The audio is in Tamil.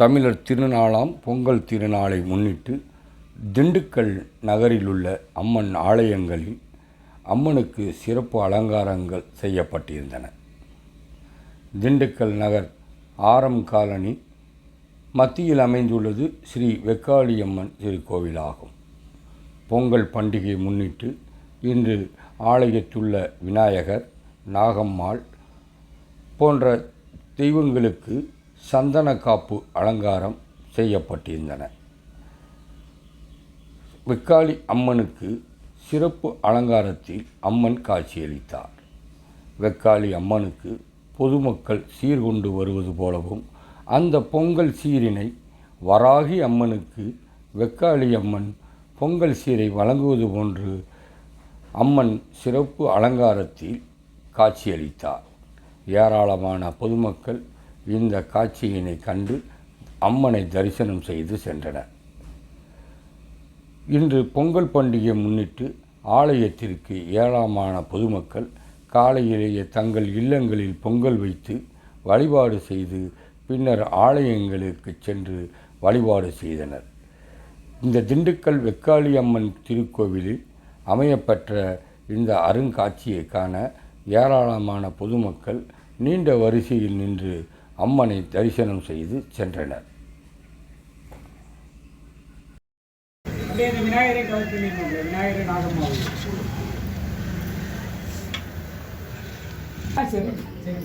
தமிழர் திருநாளாம் பொங்கல் திருநாளை முன்னிட்டு திண்டுக்கல் நகரிலுள்ள அம்மன் ஆலயங்களில் அம்மனுக்கு சிறப்பு அலங்காரங்கள் செய்யப்பட்டிருந்தன. திண்டுக்கல் நகர் ஆரம் காலனி மத்தியில் அமைந்துள்ளது ஸ்ரீ வெக்காளியம்மன் திருக்கோவிலாகும். பொங்கல் பண்டிகையை முன்னிட்டு இன்று ஆலயத்துள்ள விநாயகர் நாகம்மாள் போன்ற தெய்வங்களுக்கு சந்தன காப்பு அலங்காரம் செய்யப்பட்டிருந்தன. வெக்காளி அம்மனுக்கு சிறப்பு அலங்காரத்தில் அம்மன் காட்சியளித்தார். வெக்காளி அம்மனுக்கு பொதுமக்கள் சீர்கொண்டு வருவது போலவும் அந்த பொங்கல் சீரினை வராகி அம்மனுக்கு வெக்காளி அம்மன் பொங்கல் சீரை வழங்குவது போன்று அம்மன் சிறப்பு அலங்காரத்தில் காட்சியளித்தார். ஏராளமான பொதுமக்கள் இந்த காட்சியினை கண்டு அம்மனை தரிசனம் செய்து சென்றனர். இன்று பொங்கல் பண்டிகையை முன்னிட்டு ஆலயத்திற்கு ஏராளமான பொதுமக்கள் காலையிலேயே தங்கள் இல்லங்களில் பொங்கல் வைத்து வழிபாடு செய்து பின்னர் ஆலயங்களுக்கு சென்று வழிபாடு செய்தனர். இந்த திண்டுக்கல் வெக்காளி அம்மன் திருக்கோவிலில் அமையப்பெற்ற இந்த அருங்காட்சியை காண ஏராளமான பொதுமக்கள் நீண்ட வரிசையில் நின்று அம்மனை தரிசனம் செய்து சென்றனர். விநாயகரை கவர் பண்ணிருக்கோம் விநாயகரை நாகம்மா சரி சரி.